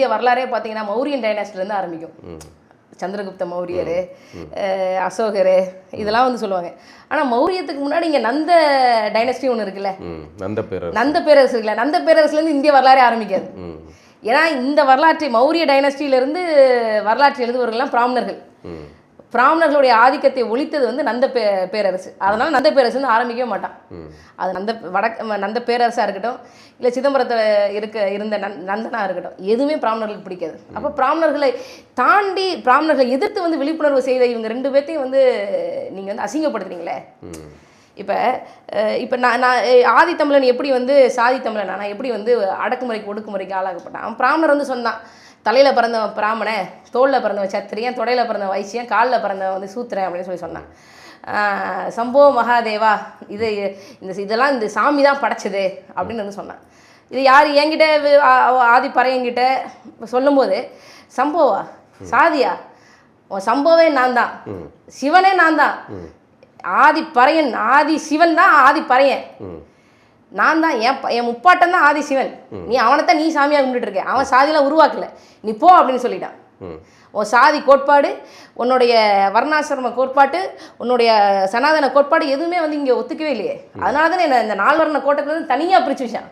இந்திய வரலாறே பார்த்தீங்கன்னா மௌரியன் டைனாஸ்டிலேருந்து ஆரம்பிக்கும். சந்திரகுப்த மௌரியர் அசோகர் இதெல்லாம் வந்து சொல்லுவாங்க. ஆனால் மௌரியத்துக்கு முன்னாடி இங்கே நந்த டைனஸ்டி ஒன்று இருக்குல்ல. நந்த பேரரசு. நந்த பேரரசு இருக்குல்ல. நந்த பேரரசுலேருந்து இந்திய வரலாறே ஆரம்பிக்காது. ஏன்னா இந்த வரலாற்றை மௌரிய டைனஸ்டியிலிருந்து வரலாற்று எழுதுபவர்கள்லாம் பிராமணர்கள். பிராமணர்களுடைய ஆதிக்கத்தை ஒழித்தது வந்து நந்த பே பேரரசு. அதனால நந்த பேரரசு வந்து ஆரம்பிக்கவே மாட்டான். அது நந்த வடக்கு நந்த பேரரசாக இருக்கட்டும் இல்லை சிதம்பரத்தில் இருக்க இருந்த நந் நந்தனாக இருக்கட்டும் எதுவுமே பிராமணர்களுக்கு பிடிக்காது. அப்போ பிராமணர்களை தாண்டி பிராமணர்களை எதிர்த்து வந்து விழிப்புணர்வு செய்த இவங்க ரெண்டு பேர்த்தையும் வந்து நீங்கள் வந்து அசிங்கப்படுத்துறீங்களே? இப்போ இப்போ நான் நான் ஆதித்தமிழன் எப்படி வந்து சாதி தமிழன்? நான் எப்படி வந்து அடக்குமுறைக்கு ஒடுக்குமுறைக்கு ஆளாகப்பட்டான் அவன் பிராமணர் வந்து சொன்னான். தலையில் பிறந்தவன் பிராமணன் தோளில் பிறந்தவன் சத்திரியன் தொடையில் பிறந்தவன் வைசியன் காலில் பிறந்தவன் வந்து சூத்திரன் அப்படின்னு சொல்லி சொன்னான். சம்போ மகாதேவா இது இந்த இதெல்லாம் இந்த சாமி தான் படைச்சது அப்படின்னு வந்து சொன்னான். இது யார்? என்கிட்ட வி- ஆ- ஆ- ஆதி பறையங்கிட்ட சொல்லும்போது சம்போவா? சாதியா? உன் சம்பவமே நான் தான். சிவனே நான் தான். ஆதி பறையன் ஆதி சிவன் தான் ஆதி பறையன் நான் தான் என் என் முப்பாட்டன் தான் ஆதி சிவன் நீ அவனைத்தான் நீ சாமியாக கும்பிட்டு இருக்க. அவன் சாதியெல்லாம் உருவாக்கல. நீ போ அப்படின்னு சொல்லிட்டான். உன் சாதி கோட்பாடு உன்னுடைய வர்ணாசிரம கோட்பாட்டு உன்னுடைய சனாதன கோட்பாடு எதுவுமே வந்து இங்கே ஒத்துக்கவே இல்லையே. அதனால தானே என்ன இந்த நால்வர்ண கோட்டத்துல இருந்து தனியாக பிரிச்சு வச்சான்.